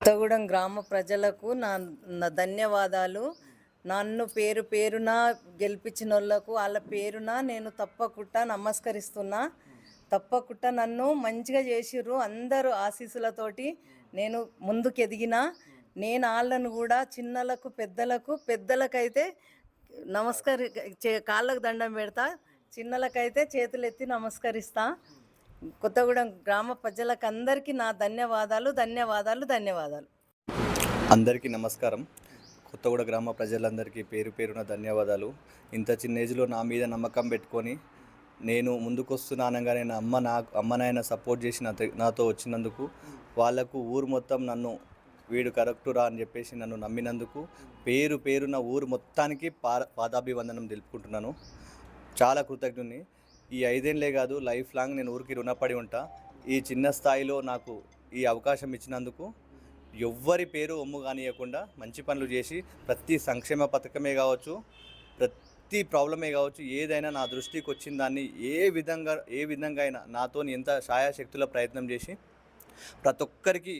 కొత్తగూడెం గ్రామ ప్రజలకు నా ధన్యవాదాలు. నన్ను పేరు పేరున గెలిపించిన వాళ్ళకు వాళ్ళ పేరున నేను తప్పకుండా నమస్కరిస్తున్నా. తప్పకుండా నన్ను మంచిగా చేసిర్రు అందరూ ఆశీస్సులతోటి నేను ముందుకు ఎదిగిన నేను వాళ్ళను కూడా చిన్నలకు పెద్దలకు పెద్దలకైతే నమస్కరి చే కాళ్ళకు దండం పెడతా. చిన్నలకైతే చేతులెత్తి నమస్కరిస్తా. కొత్తగూడెం గ్రామ ప్రజలకు అందరికీ నా ధన్యవాదాలు ధన్యవాదాలు ధన్యవాదాలు. అందరికీ నమస్కారం. కొత్తగూడ గ్రామ ప్రజలందరికీ పేరు పేరున ధన్యవాదాలు. ఇంత చిన్న ఏజ్లో నా మీద నమ్మకం పెట్టుకొని నేను ముందుకొస్తున్నానగానే నా అమ్మ నా అమ్మ నాయన సపోర్ట్ చేసి నాతో వచ్చినందుకు వాళ్ళకు ఊరు మొత్తం నన్ను వీడు కరెక్టురా అని చెప్పేసి నన్ను నమ్మినందుకు పేరు పేరున ఊరు మొత్తానికి పా పాదాభివందనం తెలుపుకుంటున్నాను. చాలా కృతజ్ఞుని ఈ ఐదేళ్ళే కాదు లైఫ్ లాంగ్ నేను ఊరికి రుణపడి ఉంటా. ఈ చిన్న స్థాయిలో నాకు ఈ అవకాశం ఇచ్చినందుకు ఎవ్వరి పేరు ఒమ్ము కానియకుండా మంచి పనులు చేసి ప్రతి సంక్షేమ పథకమే కావచ్చు ప్రతి ప్రాబ్లమే కావచ్చు ఏదైనా నా దృష్టికి వచ్చిన దాన్ని ఏ విధంగా ఏ విధంగా అయినా నాతో ఎంత శాయాశక్తుల ప్రయత్నం చేసి ప్రతి ఒక్కరికి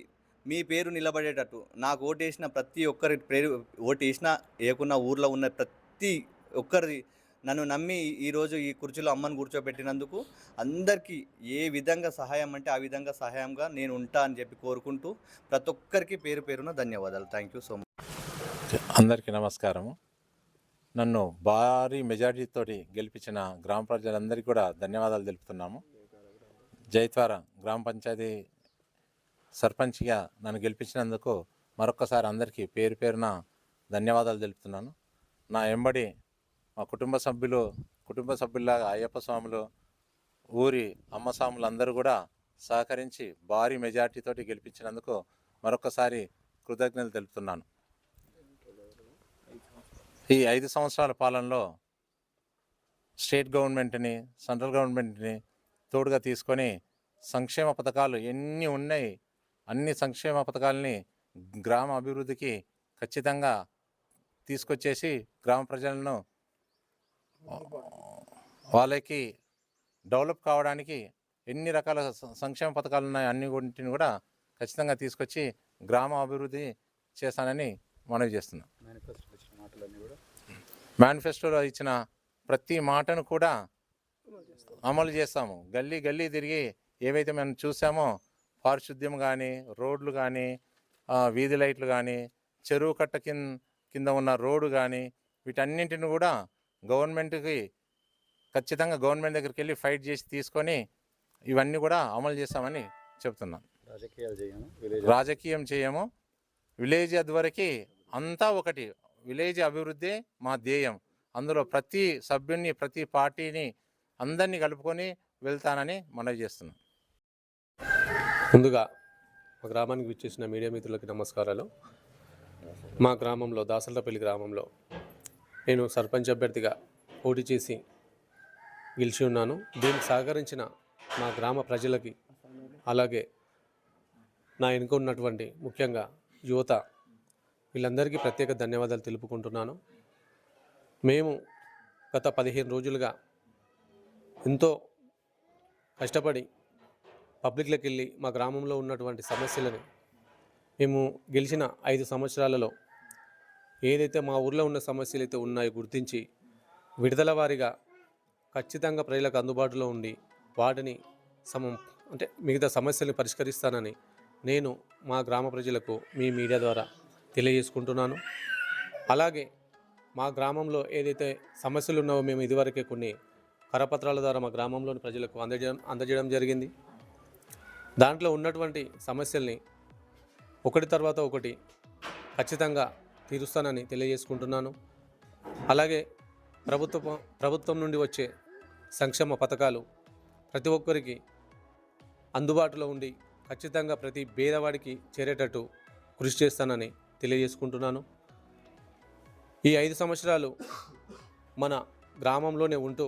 మీ పేరు నిలబడేటట్టు నాకు ఓటేసిన ప్రతి ఒక్కరి పేరు ఓటు వేసినా వేయకున్న ఊర్లో ఉన్న ప్రతి ఒక్కరి నన్ను నమ్మి ఈరోజు ఈ కుర్చీలో అమ్మను కూర్చోబెట్టినందుకు అందరికీ ఏ విధంగా సహాయం అంటే ఆ విధంగా సహాయంగా నేను ఉంటా అని చెప్పి కోరుకుంటూ ప్రతి ఒక్కరికి పేరు పేరున ధన్యవాదాలు. థ్యాంక్ యూ సో మచ్ అందరికీ నమస్కారము. నన్ను భారీ మెజార్టీతో గెలిపించిన గ్రామ ప్రజలందరికీ కూడా ధన్యవాదాలు తెలుపుతున్నాము. జైత్వార గ్రామ పంచాయతీ సర్పంచ్గా నన్ను గెలిపించినందుకు మరొకసారి అందరికీ పేరు పేరున ధన్యవాదాలు తెలుపుతున్నాను. నా ఎంబడి మా కుటుంబ సభ్యులు కుటుంబ సభ్యుల్లాగా అయ్యప్ప స్వాములు ఊరి అమ్మ స్వాములు అందరూ కూడా సహకరించి భారీ మెజార్టీతోటి గెలిపించినందుకు మరొకసారి కృతజ్ఞతలు తెలుపుతున్నాను. ఈ ఐదు సంవత్సరాల పాలనలో స్టేట్ గవర్నమెంట్ని సెంట్రల్ గవర్నమెంట్ని తోడుగా తీసుకొని సంక్షేమ పథకాలు ఎన్ని ఉన్నాయి అన్ని సంక్షేమ పథకాలని గ్రామ అభివృద్ధికి ఖచ్చితంగా తీసుకొచ్చేసి గ్రామ ప్రజలను వాళ్ళకి డెవలప్ కావడానికి ఎన్ని రకాల సంక్షేమ పథకాలు ఉన్నాయి అన్ని కూడా ఖచ్చితంగా తీసుకొచ్చి గ్రామ అభివృద్ధి చేస్తానని మనవి చేస్తున్నాను మేనిఫెస్టోలో ఇచ్చిన ప్రతి మాటను కూడా అమలు చేస్తాము. గల్లీ గల్లీ తిరిగి ఏవైతే మనం చూసామో పారిశుద్ధ్యం కానీ రోడ్లు కానీ వీధి లైట్లు కానీ చెరువు కట్ట కింద కింద ఉన్న రోడ్డు కానీ వీటన్నింటిని కూడా గవర్నమెంట్కి ఖచ్చితంగా గవర్నమెంట్ దగ్గరికి వెళ్ళి ఫైట్ చేసి తీసుకొని ఇవన్నీ కూడా అమలు చేస్తామని చెప్తున్నాను రాజకీయాలు చేయము విలేజ్ రాజకీయం చేయము. విలేజ్ అదివరకు అంతా ఒకటి విలేజ్ అభివృద్ధి మా ధ్యేయం. అందులో ప్రతి సభ్యుని ప్రతి పార్టీని అందరినీ కలుపుకొని వెళ్తానని మనవి చేస్తున్నాం. ముందుగా మా గ్రామానికి విచ్చేసిన మీడియా మిత్రులకి నమస్కారాలు. మా గ్రామంలో దాసలపల్లి గ్రామంలో నేను సర్పంచ్ అభ్యర్థిగా పోటీ చేసి గెలిచి ఉన్నాను. దీనికి సహకరించిన మా గ్రామ ప్రజలకి అలాగే నా వెనుక ఉన్నటువంటి ముఖ్యంగా యువత వీళ్ళందరికీ ప్రత్యేక ధన్యవాదాలు తెలుపుకుంటున్నాను. మేము గత పదిహేను రోజులుగా ఎంతో కష్టపడి పబ్లిక్లోకి వెళ్ళి మా గ్రామంలో ఉన్నటువంటి సమస్యలని మేము గెలిచిన ఐదు సంవత్సరాలలో ఏదైతే మా ఊర్లో ఉన్న సమస్యలు అయితే ఉన్నాయో గుర్తించి విడుదల వారీగా ఖచ్చితంగా ప్రజలకు అందుబాటులో ఉండి వాటిని సమం అంటే మిగతా సమస్యల్ని పరిష్కరిస్తానని నేను మా గ్రామ ప్రజలకు మీ మీడియా ద్వారా తెలియజేసుకుంటున్నాను. అలాగే మా గ్రామంలో ఏదైతే సమస్యలు ఉన్నావో మేము ఇదివరకే కొన్ని కరపత్రాల ద్వారా మా గ్రామంలోని ప్రజలకు అందజేయడం అందజేయడం జరిగింది. దాంట్లో ఉన్నటువంటి సమస్యల్ని ఒకటి తర్వాత ఒకటి ఖచ్చితంగా తీరుస్తానని తెలియజేసుకుంటున్నాను. అలాగే ప్రభుత్వం ప్రభుత్వం నుండి వచ్చే సంక్షేమ పథకాలు ప్రతి ఒక్కరికి అందుబాటులో ఉండి ఖచ్చితంగా ప్రతి పేదవాడికి చేరేటట్టు కృషి చేస్తానని తెలియజేసుకుంటున్నాను. ఈ ఐదు సంవత్సరాలు మన గ్రామంలోనే ఉంటూ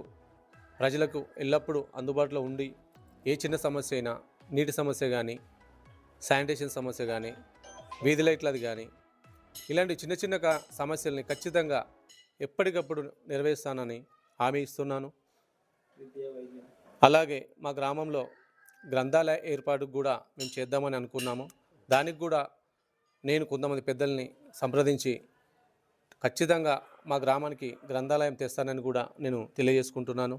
ప్రజలకు ఎల్లప్పుడూ అందుబాటులో ఉండి ఏ చిన్న సమస్య అయినా నీటి సమస్య కానీ శానిటేషన్ సమస్య కానీ వీధి లైట్లది కానీ ఇలాంటి చిన్న చిన్న సమస్యల్ని ఖచ్చితంగా ఎప్పటికప్పుడు నెరవేరుస్తానని హామీ ఇస్తున్నాను. అలాగే మా గ్రామంలో గ్రంథాలయ ఏర్పాటుకు కూడా మేము చేద్దామని అనుకున్నాము. దానికి కూడా నేను కొంతమంది పెద్దల్ని సంప్రదించి ఖచ్చితంగా మా గ్రామానికి గ్రంథాలయం తెస్తానని కూడా నేను తెలియజేసుకుంటున్నాను.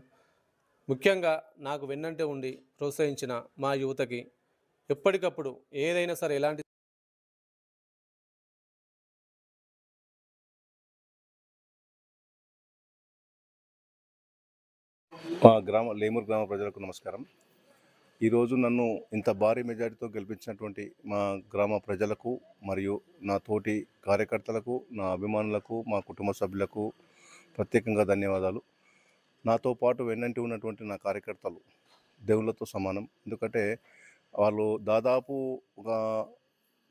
ముఖ్యంగా నాకు వెన్నంటే ఉండి ప్రోత్సహించిన మా యువతకి ఎప్పటికప్పుడు ఏదైనా సరే ఎలాంటి మా గ్రామ లేమూరు గ్రామ ప్రజలకు నమస్కారం. ఈరోజు నన్ను ఇంత భారీ మెజారిటీతో గెలిపించినటువంటి మా గ్రామ ప్రజలకు మరియు నా తోటి కార్యకర్తలకు నా అభిమానులకు మా కుటుంబ సభ్యులకు ప్రత్యేకంగా ధన్యవాదాలు. నాతో పాటు వెన్నంటి ఉన్నటువంటి నా కార్యకర్తలు దేవుళ్ళతో సమానం. ఎందుకంటే వాళ్ళు దాదాపు ఒక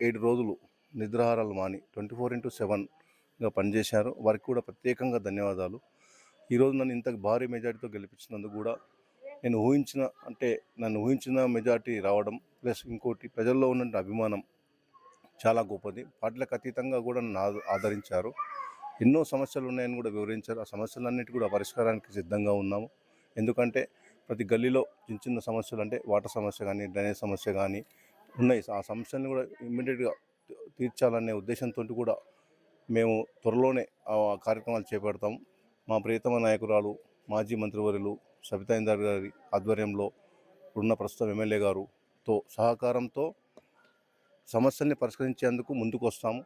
ఏడు రోజులు నిద్రాహారాలు మాని ట్వంటీ ఫోర్ ఇంటూ సెవెన్గా పనిచేశారు. వారికి కూడా ప్రత్యేకంగా ధన్యవాదాలు. ఈరోజు నన్ను ఇంత భారీ మెజార్టీతో గెలిపించినందుకు కూడా నేను ఊహించిన అంటే నన్ను ఊహించిన మెజార్టీ రావడం ప్లస్ ఇంకోటి ప్రజల్లో ఉన్న అభిమానం చాలా గొప్పది. పార్టీలకు అతీతంగా కూడా నన్ను ఆద- ఆదరించారు. ఎన్నో సమస్యలు ఉన్నాయని కూడా వివరించారు. ఆ సమస్యలన్నిటి కూడా పరిష్కారానికి సిద్ధంగా ఉన్నాము. ఎందుకంటే ప్రతి గల్లీలో చిన్న చిన్న సమస్యలు అంటే వాటర్ సమస్య కానీ డ్రైనేజ్ సమస్య కానీ ఉన్నాయి. ఆ సమస్యలను కూడా ఇమ్మీడియట్గా తీర్చాలనే ఉద్దేశంతో కూడా మేము త్వరలోనే ఆ కార్యక్రమాలు చేపడతాం. మా ప్రియతమ నాయకురాలు మాజీ మంత్రివర్యులు సబితా ఇందర్ గారి ఆధ్వర్యంలో ఉన్న ప్రస్తుతం ఎమ్మెల్యే గారుతో సహకారంతో సమస్యల్ని పరిష్కరించేందుకు ముందుకు వస్తాము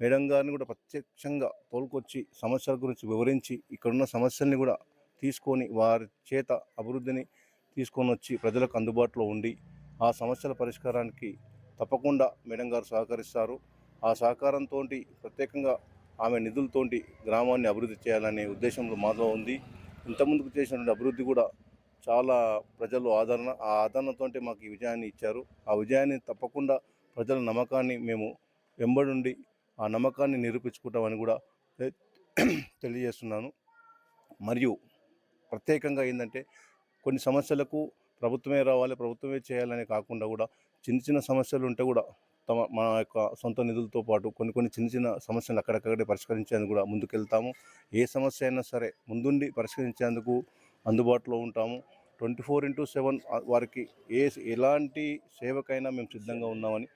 మేడం గారిని కూడా ప్రత్యక్షంగా తోలుకొచ్చి సమస్యల గురించి వివరించి ఇక్కడున్న సమస్యల్ని కూడా తీసుకొని వారి చేత అభివృద్ధిని తీసుకొని వచ్చి ప్రజలకు అందుబాటులో ఉండి ఆ సమస్యల పరిష్కారానికి తప్పకుండా మేడం గారు సహకరిస్తారు. ఆ సహకారంతో ప్రత్యేకంగా ఆమె నిధులతోటి గ్రామాన్ని అభివృద్ధి చేయాలనే ఉద్దేశంలో మాతో ఉంది. ఇంతకుముందుకు చేసినటువంటి అభివృద్ధి కూడా చాలా ప్రజలు ఆదరణ ఆ ఆదరణతో మాకు ఈ విజయాన్ని ఇచ్చారు. ఆ విజయాన్ని తప్పకుండా ప్రజల నమ్మకాన్ని మేము వెంబడుండి ఆ నమ్మకాన్ని నిరూపించుకుంటామని కూడా తెలియజేస్తున్నాను. మరియు ప్రత్యేకంగా ఏంటంటే కొన్ని సమస్యలకు ప్రభుత్వమే రావాలి ప్రభుత్వమే చేయాలని కాకుండా కూడా చిన్న చిన్న సమస్యలు ఉంటే కూడా తమ మా యొక్క సొంత నిధులతో పాటు కొన్ని కొన్ని చిన్న చిన్న సమస్యలు అక్కడక్కడే పరిష్కరించేందుకు కూడా ముందుకెళ్తాము. ఏ సమస్య అయినా సరే ముందుండి పరిష్కరించేందుకు అందుబాటులో ఉంటాము. ట్వంటీ ఫోర్ ఇంటూ సెవెన్ వారికి ఏ ఎలాంటి సేవకైనా మేము సిద్ధంగా ఉన్నామని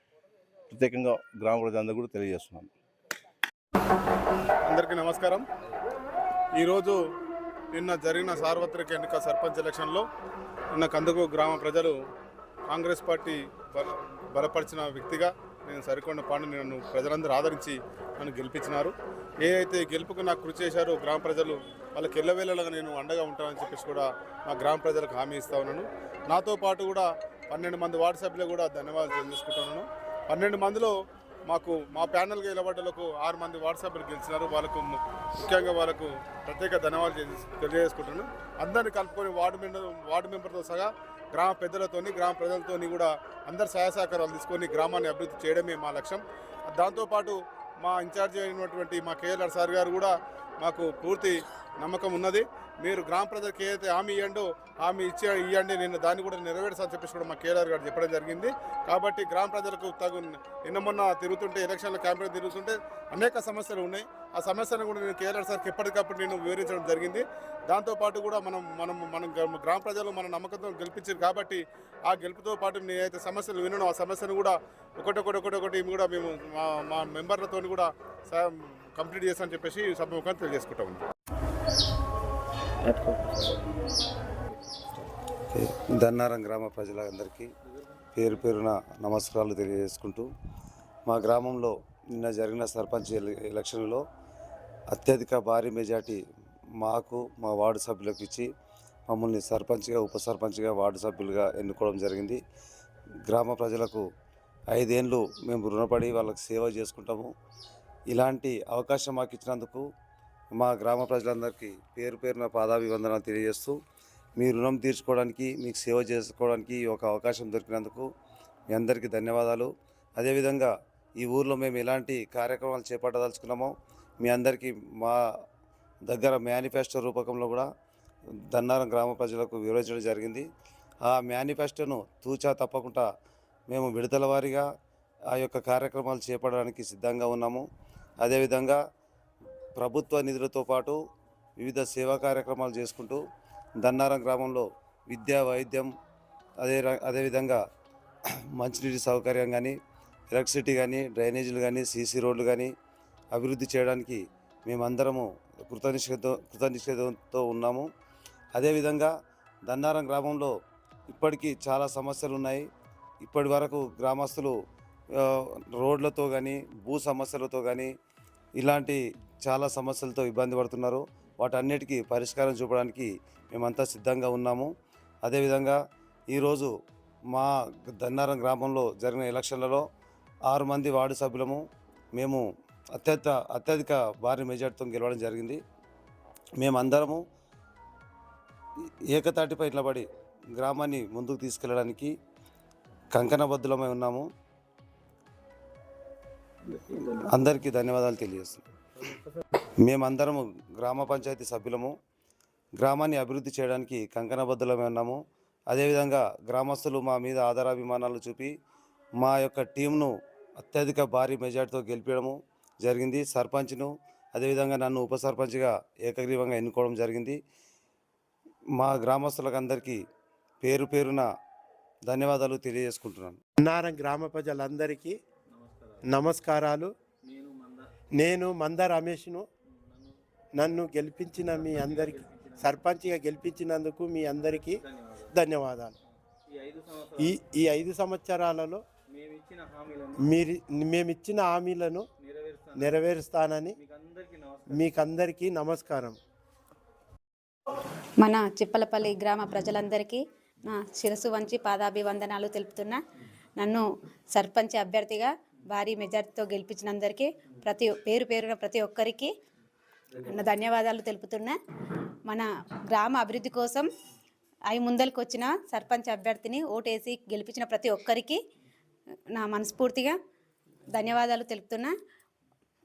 ప్రత్యేకంగా గ్రామ ప్రజలందరూ కూడా తెలియజేస్తున్నాను. అందరికీ నమస్కారం. ఈరోజు నిన్న జరిగిన సార్వత్రిక ఎన్నిక సర్పంచ్ ఎలక్షన్లో నిన్న కందుకు గ్రామ ప్రజలు కాంగ్రెస్ పార్టీ బలపరిచిన వ్యక్తిగా నేను సరికొండ పాండు నన్ను ప్రజలందరూ ఆదరించి నన్ను గెలిపించినారు. ఏ అయితే గెలుపుకు నాకు కృషి చేశారో గ్రామ ప్రజలు వాళ్ళకి ఎల్లవేళలాగా నేను అండగా ఉంటానని చెప్పేసి కూడా మా గ్రామ ప్రజలకు హామీ ఇస్తా ఉన్నాను. నాతో పాటు కూడా పన్నెండు మంది వార్డు సభ్యులు కూడా ధన్యవాదాలు తెలియజేసుకుంటున్నాను పన్నెండు మందిలో మాకు మా ప్యానెల్గా నిలబడ్డలకు ఆరు మంది వాట్సాప్లు గెలిచినారు. వాళ్ళకు ముఖ్యంగా వాళ్ళకు ప్రత్యేక ధన్యవాదాలు తెలియజేసుకుంటున్నాను. అందరిని కలుపుకొని వార్డు మెంబర్ వార్డు మెంబర్తో సహా గ్రామ పెద్దలతోని గ్రామ ప్రజలతోని కూడా అందరి సహాయ సహకారాలు తీసుకొని గ్రామాన్ని అభివృద్ధి చేయడమే మా లక్ష్యం. దాంతోపాటు మా ఇన్ఛార్జి అయినటువంటి మా కేఎల్ఆర్ సార్ గారు కూడా మాకు పూర్తి నమ్మకం ఉన్నది. మీరు గ్రామ ప్రజలకు ఏదైతే హామీ ఇవ్వండో హామీ ఇచ్చే ఇవ్వండి నేను దాన్ని కూడా నెరవేర్చాలని చెప్పేసి కూడా మా కేఆర్ గారు చెప్పడం జరిగింది. కాబట్టి గ్రామ ప్రజలకు తగు నిన్న మొన్న తిరుగుతుంటే ఎలక్షన్ల క్యాంపెయిన్ తిరుగుతుంటే అనేక సమస్యలు ఉన్నాయి. ఆ సమస్యను కూడా నేను కేఆర్ సార్కి ఎప్పటికప్పుడు నేను వివరించడం జరిగింది. దాంతోపాటు కూడా మనం మనం మనం గ్రామ- ప్రజలు మన నమ్మకంతో గెలిపించారు కాబట్టి ఆ గెలుపుతో పాటు నేనైతే సమస్యలు వినను ఆ సమస్యను కూడా ఒకటొకటి ఒకటొకటి కూడా మేము మా మా మెంబర్లతో కూడా కంప్లీట్ చేస్తా అని చెప్పేసి సభముఖాన్ని తెలియజేసుకుంటాం దన్నారం గ్రామ ప్రజలందరికీ పేరు పేరున నమస్కారాలు తెలియజేసుకుంటూ మా గ్రామంలో నిన్న జరిగిన సర్పంచ్ ఎలక్షన్లో అత్యధిక భారీ మెజార్టీ మాకు మా వార్డు సభ్యులకు ఇచ్చి మమ్మల్ని సర్పంచ్గా ఉప సర్పంచ్గా వార్డు సభ్యులుగా ఎన్నుకోవడం జరిగింది. గ్రామ ప్రజలకు ఐదేళ్ళు మేము రుణపడి వాళ్ళకి సేవ చేసుకుంటాము. ఇలాంటి అవకాశం మాకు ఇచ్చినందుకు మా గ్రామ ప్రజలందరికీ పేరు పేరున పాదాభివందనాలు తెలియజేస్తూ మీ రుణం తీర్చుకోవడానికి మీకు సేవ చేసుకోవడానికి ఒక అవకాశం దొరికినందుకు మీ అందరికీ ధన్యవాదాలు. అదేవిధంగా ఈ ఊర్లో మేము ఎలాంటి కార్యక్రమాలు చేపట్టదలుచుకున్నామో మీ అందరికీ మా దగ్గర మేనిఫెస్టో రూపకంలో కూడా దన్నారం గ్రామ ప్రజలకు వివరించడం జరిగింది. ఆ మేనిఫెస్టోను తూచా తప్పకుండా మేము విడతల వారీగా ఆ యొక్క కార్యక్రమాలు చేపట్టడానికి సిద్ధంగా ఉన్నాము. అదేవిధంగా ప్రభుత్వ నిధులతో పాటు వివిధ సేవా కార్యక్రమాలు చేసుకుంటూ దన్నారం గ్రామంలో విద్యా వైద్యం అదే అదేవిధంగా మంచినీటి సౌకర్యం కానీ ఎలక్ట్రిసిటీ కానీ డ్రైనేజీలు కానీ సీసీ రోడ్లు కానీ అభివృద్ధి చేయడానికి మేమందరము కృతనిషేధ కృతనిషేధంతో ఉన్నాము. అదేవిధంగా దన్నారం గ్రామంలో ఇప్పటికీ చాలా సమస్యలు ఉన్నాయి. ఇప్పటి వరకు గ్రామస్తులు రోడ్లతో కానీ భూ సమస్యలతో కానీ ఇలాంటి చాలా సమస్యలతో ఇబ్బంది పడుతున్నారు. వాటన్నిటికీ పరిష్కారం చూపడానికి మేమంతా సిద్ధంగా ఉన్నాము. అదేవిధంగా ఈరోజు మా దన్నారం గ్రామంలో జరిగిన ఎలక్షన్లలో ఆరు మంది వార్డు సభ్యులము మేము అత్యంత అత్యధిక భారీ మెజార్టీతో గెలవడం జరిగింది. మేమందరము ఏకతాటిపై నిలబడి గ్రామాన్ని ముందుకు తీసుకెళ్ళడానికి కంకణబద్ధులమై ఉన్నాము. అందరికీ ధన్యవాదాలు తెలియజేస్తున్నాం. మేమందరము గ్రామ పంచాయతీ సభ్యులము. గ్రామాన్ని అభివృద్ధి చేయడానికి కంకణబద్ధులమే ఉన్నాము. అదేవిధంగా గ్రామస్తులు మా మీద ఆధారాభిమానాలు చూపి మా యొక్క టీంను అత్యధిక భారీ మెజార్టీతో గెలిపించడము జరిగింది. సర్పంచ్ను అదేవిధంగా నన్ను ఉప సర్పంచ్గా ఏకగ్రీవంగా ఎన్నుకోవడం జరిగింది. మా గ్రామస్తులకు అందరికీ పేరు పేరున ధన్యవాదాలు తెలియజేసుకుంటున్నాను. అన్నారం గ్రామ ప్రజలందరికీ నమస్కారాలు. నేను మంద రమేష్ను. నన్ను గెలిపించిన మీ అందరికీ సర్పంచ్గా గెలిపించినందుకు మీ అందరికీ ధన్యవాదాలు. ఈ ఈ ఐదు సంవత్సరాలలో మీరు మేమిచ్చిన హామీలను నెరవేరుస్తానని మీకందరికీ నమస్కారం. మన చిప్పలపల్లి గ్రామ ప్రజలందరికీ నా శిరసు వంచి పాదాభివందనాలు తెలుపుతున్నా. నన్ను సర్పంచ్ అభ్యర్థిగా భారీ మెజార్టీతో గెలిపించినందరికీ ప్రతి పేరు పేరున ప్రతి ఒక్కరికి ధన్యవాదాలు తెలుపుతున్నా. మన గ్రామ అభివృద్ధి కోసం అవి ముందరికి వచ్చిన సర్పంచ్ అభ్యర్థిని ఓటేసి గెలిపించిన ప్రతి ఒక్కరికి నా మనస్ఫూర్తిగా ధన్యవాదాలు తెలుపుతున్నా.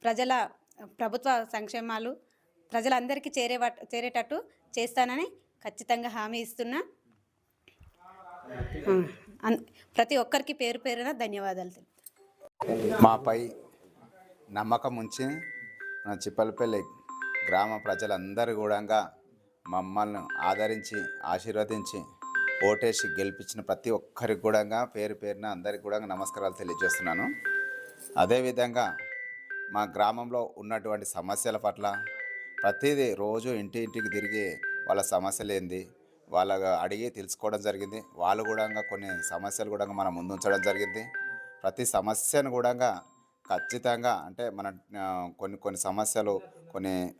ప్రజల ప్రభుత్వ సంక్షేమాలు ప్రజలందరికీ చేరే చేరేటట్టు చేస్తానని ఖచ్చితంగా హామీ ఇస్తున్నా. అన్- ప్రతి ఒక్కరికి పేరు పేరున ధన్యవాదాలు తెలుపు మాపై నమ్మకం ఉంచి మన చిప్పలపల్లి గ్రామ ప్రజలందరూ కూడా మమ్మల్ని ఆదరించి ఆశీర్వదించి ఓటేసి గెలిపించిన ప్రతి ఒక్కరికి కూడా పేరు పేరున అందరికి కూడా నమస్కారాలు తెలియజేస్తున్నాను. అదేవిధంగా మా గ్రామంలో ఉన్నటువంటి సమస్యల పట్ల ప్రతిదీ రోజు ఇంటి ఇంటికి తిరిగి వాళ్ళ సమస్యలు ఏంది వాళ్ళ అడిగి తెలుసుకోవడం జరిగింది. వాళ్ళు కూడా కొన్ని సమస్యలు కూడా మనం ముందు ఉంచడం జరిగింది. ప్రతి సమస్యను కూడా ఖచ్చితంగా అంటే మన కొన్ని కొన్ని సమస్యలు కొన్ని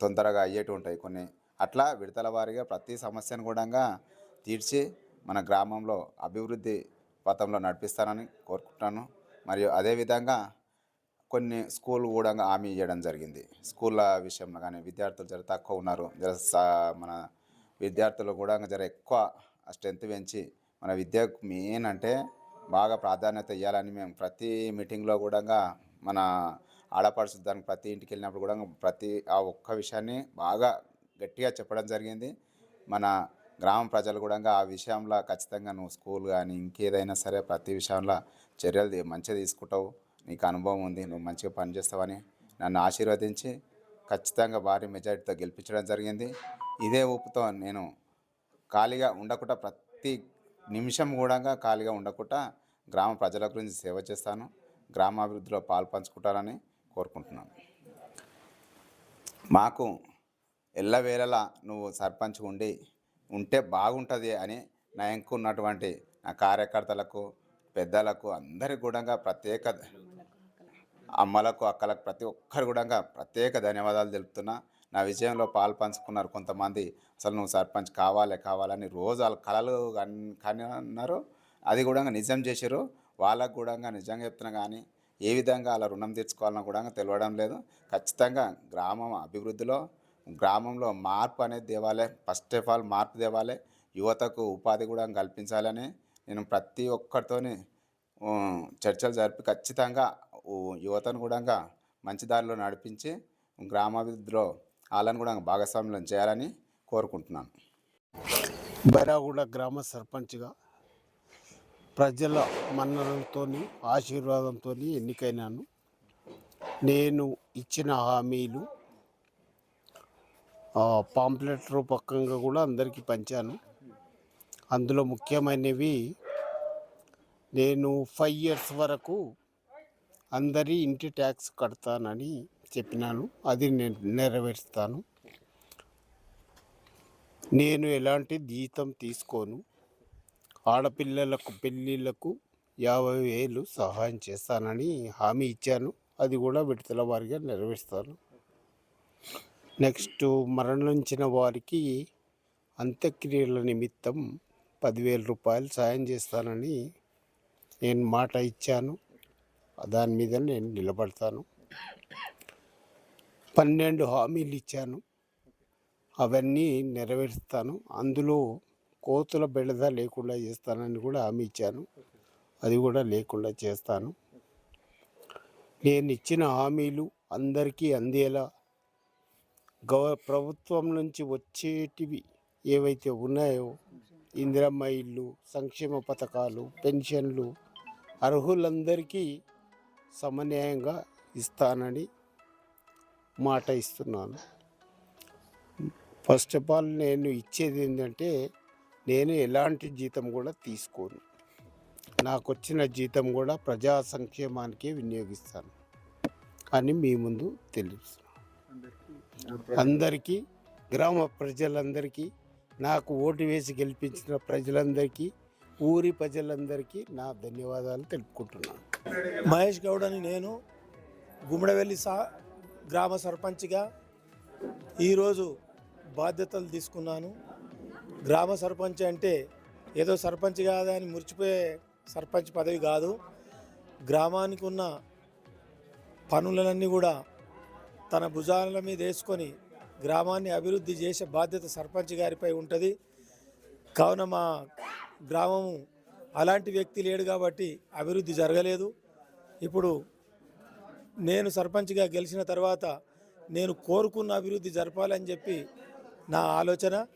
తొందరగా అయ్యేటి ఉంటాయి. కొన్ని అట్లా విడతల వారీగా ప్రతి సమస్యను కూడా తీర్చి మన గ్రామంలో అభివృద్ధి పథంలో నడిపిస్తానని కోరుకుంటున్నాను. మరియు అదేవిధంగా కొన్ని స్కూల్ కూడా హామీ ఇవ్వడం జరిగింది. స్కూళ్ళ విషయంలో కానీ విద్యార్థులు జర తక్కువ ఉన్నారు. జర సా- మన విద్యార్థులు కూడా జర ఎక్కువ స్ట్రెంత్ పెంచి మన విద్యకు మెయిన్ అంటే బాగా ప్రాధాన్యత ఇవ్వాలని మేము ప్రతి మీటింగ్లో కూడా మన ఆడపడుచు దానికి ప్రతి ఇంటికి వెళ్ళినప్పుడు కూడా ప్రతి ఆ ఒక్క విషయాన్ని బాగా గట్టిగా చెప్పడం జరిగింది. మన గ్రామ ప్రజలు కూడా ఆ విషయంలో ఖచ్చితంగా నువ్వు స్కూల్ కానీ ఇంకేదైనా సరే ప్రతి విషయంలో చర్యలు మంచిగా తీసుకుంటావు. నీకు అనుభవం ఉంది నువ్వు మంచిగా పనిచేస్తావని నన్ను ఆశీర్వదించి ఖచ్చితంగా భారీ మెజారిటీతో గెలిపించడం జరిగింది. ఇదే ఊపుతో నేను ఖాళీగా ఉండకుండా ప్రతి నిమిషం కూడా ఖాళీగా ఉండకుండా గ్రామ ప్రజల గురించి సేవ చేస్తాను. గ్రామాభివృద్ధిలో పాల్పంచుకుంటారని కోరుకుంటున్నాను. మాకు ఎల్లవేళలా నువ్వు సర్పంచ్ ఉండి ఉంటే బాగుంటుంది అని నా ఉన్నటువంటి నా కార్యకర్తలకు పెద్దలకు అందరికి కూడా ప్రత్యేక అమ్మలకు అక్కలకు ప్రతి ఒక్కరు కూడా ప్రత్యేక ధన్యవాదాలు తెలుపుతున్నా. నా విజయంలో పాలు పంచుకున్నారు కొంతమంది. అసలు నువ్వు సర్పంచ్ కావాలి కావాలని రోజు వాళ్ళ కళలు కానీ అన్నారు అది కూడా నిజం చేశారు వాళ్ళకు కూడా నిజంగా చెప్తున్నా కానీ ఏ విధంగా అలా రుణం తీర్చుకోవాలని కూడా తెలియడం లేదు. ఖచ్చితంగా గ్రామం అభివృద్ధిలో గ్రామంలో మార్పు అనేది తేవాలి. ఫస్ట్ ఆఫ్ ఆల్ మార్పు తేవాలి. యువతకు ఉపాధి కూడా కల్పించాలని నేను ప్రతి ఒక్కరితోని చర్చలు జరిపి ఖచ్చితంగా యువతను కూడా మంచి దారిలో నడిపించి గ్రామాభివృద్ధిలో వాళ్ళని కూడా భాగస్వామ్యం చేయాలని కోరుకుంటున్నాను. బైరాగూడ గ్రామ సర్పంచ్గా ప్రజల మన్ననలతో ఆశీర్వాదంతో ఎన్నికైనాను. నేను ఇచ్చిన హామీలు పాంప్లెట్ రూపకంగా కూడా అందరికీ పంచాను. అందులో ముఖ్యమైనవి నేను ఫైవ్ ఇయర్స్ వరకు అందరి ఇంటి ట్యాక్స్ కడతానని చెప్పినాను. అది నేను నెరవేరుస్తాను. నేను ఎలాంటి జీతం తీసుకోను. ఆడపిల్లలకు పెళ్ళిళ్ళకు యాభై వేలు సహాయం చేస్తానని హామీ ఇచ్చాను. అది కూడా విడతల వారిగా నెరవేరుస్తాను. నెక్స్ట్ మరణించిన వారికి అంత్యక్రియల నిమిత్తం పదివేల రూపాయలు సాయం చేస్తానని నేను మాట ఇచ్చాను. దాని మీద నేను నిలబడతాను. పన్నెండు హామీలు ఇచ్చాను అవన్నీ నెరవేరుస్తాను. అందులో కోతుల బెడద లేకుండా చేస్తానని కూడా హామీ ఇచ్చాను అది కూడా లేకుండా చేస్తాను. నేను ఇచ్చిన హామీలు అందరికీ అందేలా గవ ప్రభుత్వం నుంచి వచ్చేటివి ఏవైతే ఉన్నాయో ఇందిరమ్మ ఇల్లు సంక్షేమ పథకాలు పెన్షన్లు అర్హులందరికీ సమన్యాయంగా ఇస్తానని మాట ఇస్తున్నాను. ఫస్ట్ ఆఫ్ ఆల్ నేను ఇచ్చేది ఏంటంటే నేను ఎలాంటి జీతం కూడా తీసుకోను. నాకు వచ్చిన జీతం కూడా ప్రజా సంక్షేమానికే వినియోగిస్తాను అని మీ ముందు తెలుసు. అందరికీ గ్రామ ప్రజలందరికీ నాకు ఓటు వేసి గెలిపించిన ప్రజలందరికీ ఊరి ప్రజలందరికీ నా ధన్యవాదాలు తెలుపుకుంటున్నాను. మహేష్ గౌడ్ అని నేను గుమ్మడవెల్లి సా గ్రామ సర్పంచ్గా ఈరోజు బాధ్యతలు తీసుకున్నాను. గ్రామ సర్పంచ్ అంటే ఏదో సర్పంచ్ కాదా అని మురిచిపోయే సర్పంచ్ పదవి కాదు. గ్రామానికి ఉన్న పనులన్నీ కూడా తన భుజాల మీద వేసుకొని గ్రామాన్ని అభివృద్ధి చేసే బాధ్యత సర్పంచ్ గారిపై ఉంటుంది. కావున మా గ్రామము అలాంటి వ్యక్తి లేడు కాబట్టి అభివృద్ధి జరగలేదు. ఇప్పుడు నేను సర్పంచ్గా గెలిచిన తర్వాత నేను కోరుకున్న అభివృద్ధి జరపాలని చెప్పి నా ఆలోచన.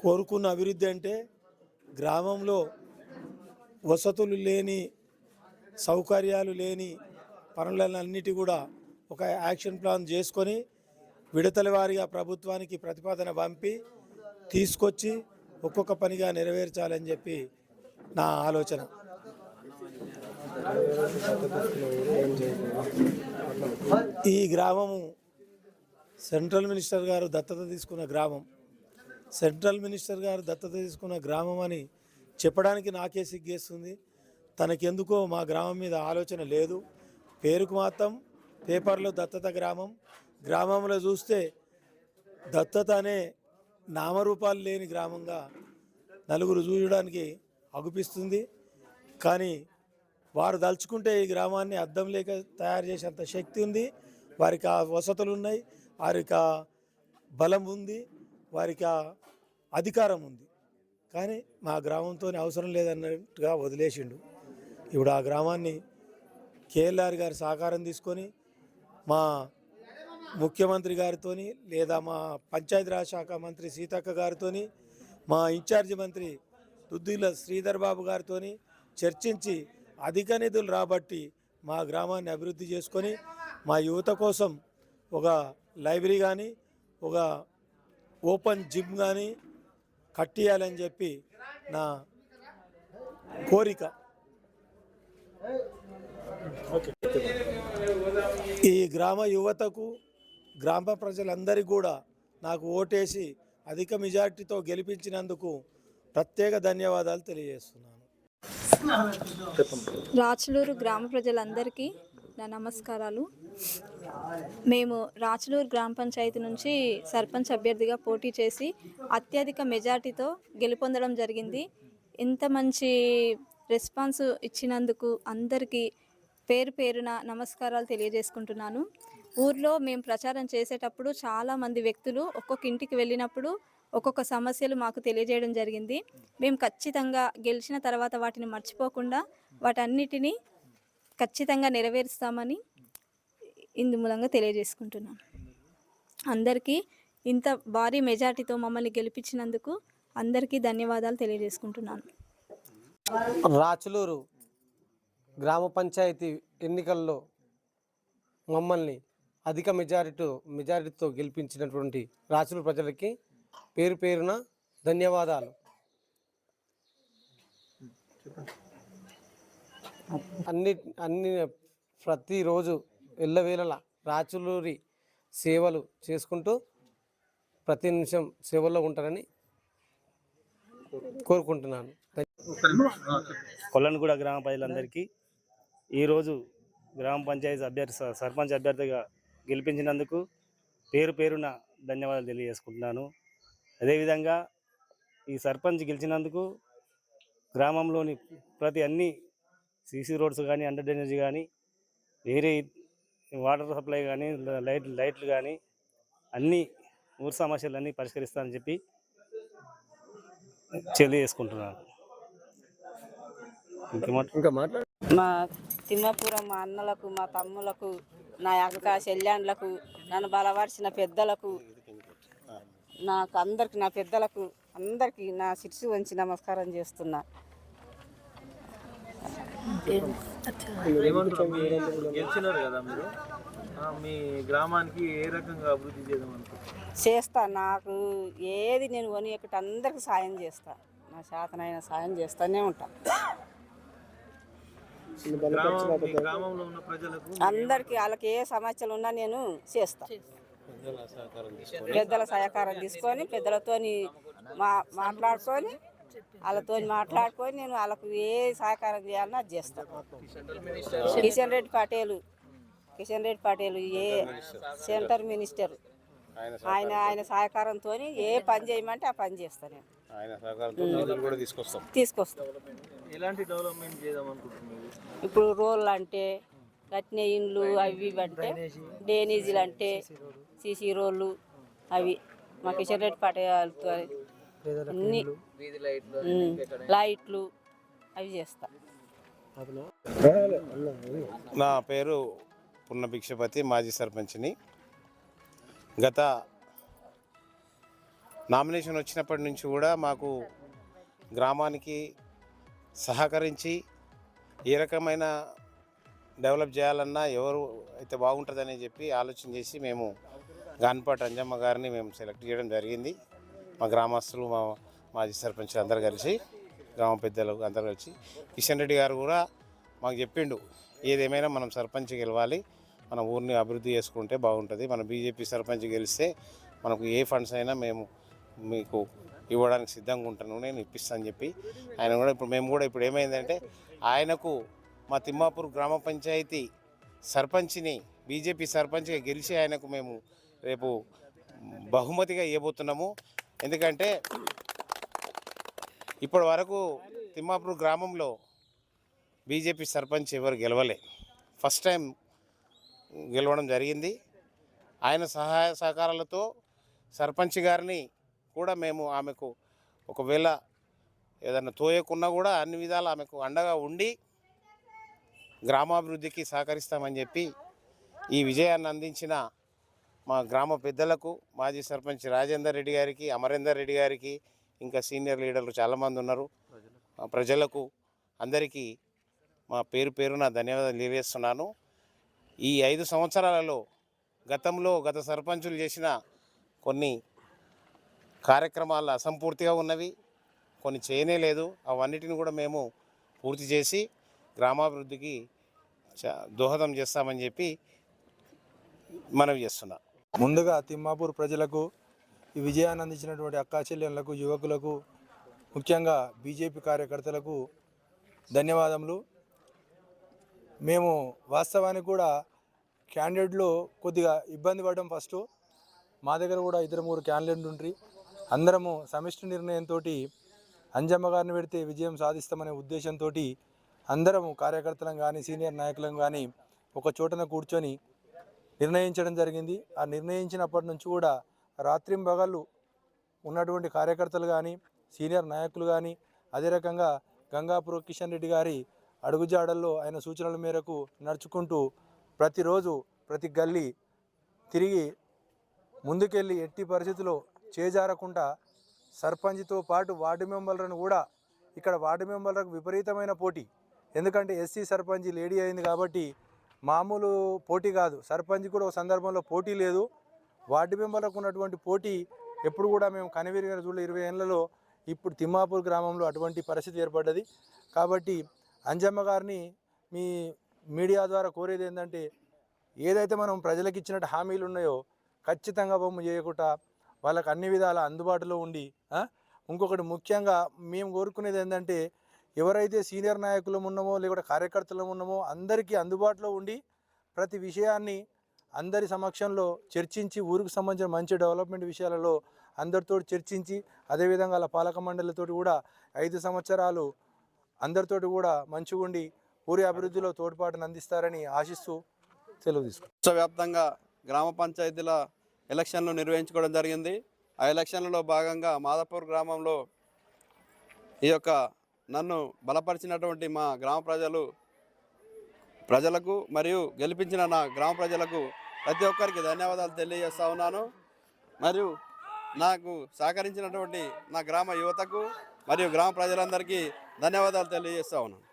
కోరుకున్న అభివృద్ధి అంటే గ్రామంలో వసతులు లేని సౌకర్యాలు లేని పనులన్నిటి కూడా ఒక యాక్షన్ ప్లాన్ చేసుకొని విడతల వారిగా ప్రభుత్వానికి ప్రతిపాదన పంపి తీసుకొచ్చి ఒక్కొక్క పనిగా నెరవేర్చాలని చెప్పి నా ఆలోచన. ఈ గ్రామము సెంట్రల్ మినిస్టర్ గారు దత్తత తీసుకున్న గ్రామం. సెంట్రల్ మినిస్టర్ గారు దత్తత తీసుకున్న గ్రామం అని చెప్పడానికి నాకే సిగ్గేస్తుంది. తనకెందుకో మా గ్రామం మీద ఆలోచన లేదు. పేరుకు మాత్రం పేపర్లో దత్తత గ్రామం. గ్రామంలో చూస్తే దత్తత అనే నామరూపాలు లేని గ్రామంగా నలుగురు చూడడానికి అగుపిస్తుంది. కానీ వారు దలుచుకుంటే ఈ గ్రామాన్ని అద్దం లేక తయారు చేసేంత శక్తి ఉంది. వారికి ఆ వసతులు ఉన్నాయి. వారికి ఆ బలం ఉంది. వారికి ఆ అధికారం ఉంది. కానీ మా గ్రామంతో అవసరం లేదన్నట్టుగా వదిలేసిండు. ఇప్పుడు ఆ గ్రామాన్ని కేఎల్ఆర్ గారి సహకారం తీసుకొని మా ముఖ్యమంత్రి గారితో లేదా మా పంచాయతీరాజ్ శాఖ మంత్రి సీతక్క గారితో మా ఇన్ఛార్జి మంత్రి దుద్దిల శ్రీధర్ బాబు గారితో చర్చించి అధిక నిధులు రాబట్టి మా గ్రామాన్ని అభివృద్ధి చేసుకొని మా యువత కోసం ఒక లైబ్రరీ కానీ ఒక ఓపెన్ జిమ్ కానీ కట్టియాలని చెప్పి నా కోరిక. ఈ గ్రామ యువతకు గ్రామ ప్రజలందరికీ కూడా నాకు ఓటేసి అధిక మెజార్టీతో గెలిపించినందుకు ప్రత్యేక ధన్యవాదాలు తెలియజేస్తున్నాను. రాచులూరు గ్రామ ప్రజలందరికీ నా నమస్కారాలు. మేము రాచులూరు గ్రామ పంచాయతీ నుంచి సర్పంచ్ అభ్యర్థిగా పోటీ చేసి అత్యధిక మెజార్టీతో గెలుపొందడం జరిగింది. ఇంత మంచి రెస్పాన్స్ ఇచ్చినందుకు అందరికీ పేరు పేరున నమస్కారాలు తెలియజేసుకుంటున్నాను. ఊర్లో మేము ప్రచారం చేసేటప్పుడు చాలామంది వ్యక్తులు ఒక్కొక్క ఇంటికి వెళ్ళినప్పుడు ఒక్కొక్క సమస్యలు మాకు తెలియజేయడం జరిగింది. మేము ఖచ్చితంగా గెలిచిన తర్వాత వాటిని మర్చిపోకుండా వాటన్నిటినీ ఖచ్చితంగా నెరవేరుస్తామని ఇందు మూలంగా తెలియజేసుకుంటున్నాను అందరికీ ఇంత భారీ మెజార్టీతో మమ్మల్ని గెలిపించినందుకు అందరికీ ధన్యవాదాలు తెలియజేసుకుంటున్నాను. రాచులూరు గ్రామ పంచాయతీ ఎన్నికల్లో మమ్మల్ని అధిక మెజారిటీ మెజారిటీతో గెలిపించినటువంటి రాచులూరు ప్రజలకి పేరు పేరున ధన్యవాదాలు. అన్ని అన్ని ప్రతిరోజు ఎల్లవేళల రాచులూరి సేవలు చేసుకుంటూ ప్రతి నిమిషం సేవల్లో ఉంటారని కోరుకుంటున్నాను. కొల్లనగూడ గ్రామ ప్రజలందరికీ ఈరోజు గ్రామ పంచాయతీ అభ్యర్థి సర్పంచ్ అభ్యర్థిగా గెలిపించినందుకు పేరు పేరున ధన్యవాదాలు తెలియజేసుకుంటున్నాను. అదేవిధంగా ఈ సర్పంచ్ గెలిచినందుకు గ్రామంలోని ప్రతి అన్ని సీసీ రోడ్స్ కానీ అండర్ డ్రైనేజ్ కానీ వేరే వాటర్ సప్లై కానీ లైట్ లైట్లు కానీ అన్ని ఊరు సమస్యలన్నీ పరిష్కరిస్తానని చెప్పి తెలియజేసుకుంటున్నాను. ఇంకేమాట ఇంకా మాట్లాడు. మా తిమ్మపురం మా అన్నలకు మా తమ్ములకు నా అక్క చెల్లాండ్లకు నన్ను బలపరిచిన పెద్దలకు నాకు అందరికి నా పెద్దలకు అందరికి నా శిర్సు వంచి నమస్కారం చేస్తున్నా. గెలిచినారు కదా మీరు ఆ, మీ గ్రామానికి ఏ రకంగా అభివృద్ధి చేద్దాం అనుకుంటున్నారు చేస్తా నాకు ఏది నేను కొని ఒకటి అందరికి సాయం చేస్తా. నా శాతనైన సాయం చేస్తానే ఉంటా. గ్రామం మీ గ్రామంలో ఉన్న ప్రజలకు అందరికి వాళ్ళకి ఏ సమస్యలు ఉన్నా నేను చేస్తా. పెద్దల సహకారం తీసుకొని పెద్దలతోని మా మాట్లాడుకొని వాళ్ళతో మాట్లాడుకొని నేను వాళ్ళకు ఏ సహకారం చేయాలన్నా అది చేస్తాను Kishan Reddy Patel Kishan Reddy Patel a centre minister. ఆయన ఆయన సహకారంతో ఏ పని చేయమంటే ఆ పని చేస్తాను నేను. తీసుకొస్తాం. తీసుకొస్తాను ఎలాంటి డెవలప్మెంట్ చేద్దాం అనుకుంటున్నారు? ఇప్పుడు రోళ్ళు అంటే కట్టిన ఇండ్లు అవి ఇవి అంటే డ్రైనేజీలు అంటే సీసీ రోళ్ళు అవి మా కిషన్ రెడ్డి పటేల్తో అన్ని లైట్లు అవి చేస్తా. నా పేరు పున్న భిక్షపతి మాజీ సర్పంచ్ని. గత నామినేషన్ వచ్చినప్పటి నుంచి కూడా మాకు గ్రామానికి సహకరించి ఏ రకమైన డెవలప్ చేయాలన్నా ఎవరు అయితే బాగుంటుందని చెప్పి ఆలోచన చేసి మేము గాన్పాటి అంజమ్మ గారిని మేము సెలెక్ట్ చేయడం జరిగింది. మా గ్రామస్తులు మా మాజీ సర్పంచ్ అందరు కలిసి గ్రామ పెద్దలు అందరు కలిసి. కిషన్ రెడ్డి గారు కూడా మాకు చెప్పిండు ఏదేమైనా మనం సర్పంచ్ గెలవాలి మన ఊరిని అభివృద్ధి చేసుకుంటే బాగుంటుంది. మన బీజేపీ సర్పంచ్ గెలిస్తే మనకు ఏ ఫండ్స్ అయినా మేము మీకు ఇవ్వడానికి సిద్ధంగా ఉంటాను నేను ఇప్పిస్తాను చెప్పి ఆయన కూడా ఇప్పుడు మేము కూడా ఇప్పుడు ఏమైందంటే ఆయనకు మా తిమ్మాపూర్ గ్రామ పంచాయతీ సర్పంచ్ని బీజేపీ సర్పంచ్గా గెలిచి ఆయనకు మేము రేపు బహుమతిగా ఇవ్వబోతున్నాము. ఎందుకంటే ఇప్పటి వరకు తిమ్మాపూర్ గ్రామంలో బీజేపీ సర్పంచ్ ఎవరు గెలవలే. ఫస్ట్ టైం గెలవడం జరిగింది. ఆయన సహాయ సహకారాలతో సర్పంచ్ గారిని కూడా మేము ఆమెకు ఒకవేళ ఏదైనా తోయకున్నా కూడా అన్ని విధాలు ఆమెకు అండగా ఉండి గ్రామాభివృద్ధికి సహకరిస్తామని చెప్పి ఈ విజయాన్ని అందించిన మా గ్రామ పెద్దలకు మాజీ సర్పంచ్ రాజేందర్ రెడ్డి గారికి అమరేందర్ రెడ్డి గారికి ఇంకా సీనియర్ లీడర్లు చాలామంది ఉన్నారు. ప్రజలకు అందరికీ మా పేరు పేరున ధన్యవాదాలు తెలియజేస్తున్నాను. ఈ ఐదు సంవత్సరాలలో గతంలో గత సర్పంచులు చేసిన కొన్ని కార్యక్రమాలు అసంపూర్తిగా ఉన్నవి కొన్ని చేయనే లేదు. అవన్నిటిని కూడా మేము పూర్తి చేసి గ్రామాభివృద్ధికి చ- దోహదం చేస్తామని చెప్పి మనవి చేస్తున్నాం. ముందుగా తిమ్మాపూర్ ప్రజలకు ఈ విజయాన్ని అందించినటువంటి అక్కాచెల్లెన్లకు యువకులకు ముఖ్యంగా బీజేపీ కార్యకర్తలకు ధన్యవాదములు. మేము వాస్తవానికి కూడా క్యాండిడేట్లు కొద్దిగా ఇబ్బంది పడడం ఫస్ట్. మా దగ్గర కూడా ఇద్దరు మూడు క్యాండిడేట్లు ఉండ్రి. అందరము సమిష్టి నిర్ణయంతో అంజమ్మ గారిని పెడితే విజయం సాధిస్తామనే ఉద్దేశంతో అందరము కార్యకర్తలం కానీ సీనియర్ నాయకులం కానీ ఒక చోటన కూర్చొని నిర్ణయించడం జరిగింది. ఆ నిర్ణయించినప్పటి నుంచి కూడా రాత్రింబగళ్ళు ఉన్నటువంటి కార్యకర్తలు కానీ సీనియర్ నాయకులు కానీ అదే రకంగా గంగాపూర్ కిషన్ రెడ్డి గారి అడుగుజాడల్లో ఆయన సూచనల మేరకు నడుచుకుంటూ ప్రతిరోజు ప్రతి గల్లీ తిరిగి ముందుకెళ్ళి ఎట్టి పరిస్థితుల్లో చేజారకుండా సర్పంచ్తో పాటు వార్డు మెంబర్లను కూడా ఇక్కడ వార్డు మెంబర్లకు విపరీతమైన పోటీ. ఎందుకంటే ఎస్సీ సర్పంచ్ లేడీ అయింది కాబట్టి మామూలు పోటీ కాదు. సర్పంచ్ కూడా ఒక సందర్భంలో పోటీ లేదు. వార్డు మెంబర్లకు ఉన్నటువంటి పోటీ ఎప్పుడు కూడా మేము కనివీరిగిన చూడలే. ఇరవై ఏళ్ళలో ఇప్పుడు తిమ్మాపూర్ గ్రామంలో అటువంటి పరిస్థితి ఏర్పడ్డది. కాబట్టి అంజమ్మ గారిని మీ మీడియా ద్వారా కోరేది ఏంటంటే ఏదైతే మనం ప్రజలకు ఇచ్చినట్టు హామీలు ఉన్నాయో ఖచ్చితంగా బొమ్మ చేయకుండా వాళ్ళకు అన్ని విధాల అందుబాటులో ఉండి ఇంకొకటి ముఖ్యంగా మేము కోరుకునేది ఏంటంటే ఎవరైతే సీనియర్ నాయకులం ఉన్నామో లేకుంటే కార్యకర్తలం ఉన్నామో అందరికీ అందుబాటులో ఉండి ప్రతి విషయాన్ని అందరి సమక్షంలో చర్చించి ఊరికి సంబంధించిన మంచి డెవలప్మెంట్ విషయాలలో అందరితో చర్చించి అదేవిధంగా వాళ్ళ పాలక మండలితో కూడా ఐదు సంవత్సరాలు అందరితోటి కూడా మంచిగా ఉండి ఊరి అభివృద్ధిలో తోడ్పాటును అందిస్తారని ఆశిస్తూ సెలవు తీసుకుంటాం వ్యాప్తంగా గ్రామ పంచాయతీల ఎలక్షన్లు నిర్వహించుకోవడం జరిగింది. ఆ ఎలక్షన్లలో భాగంగా మాదాపూర్ గ్రామంలో ఈ యొక్క నన్ను బలపరిచినటువంటి మా గ్రామ ప్రజలు ప్రజలకు మరియు గెలిపించిన నా గ్రామ ప్రజలకు ప్రతి ఒక్కరికి ధన్యవాదాలు తెలియజేస్తా ఉన్నాను. మరియు నాకు సహకరించినటువంటి నా గ్రామ యువతకు మరియు గ్రామ ప్రజలందరికీ ధన్యవాదాలు తెలియజేస్తా ఉన్నాను.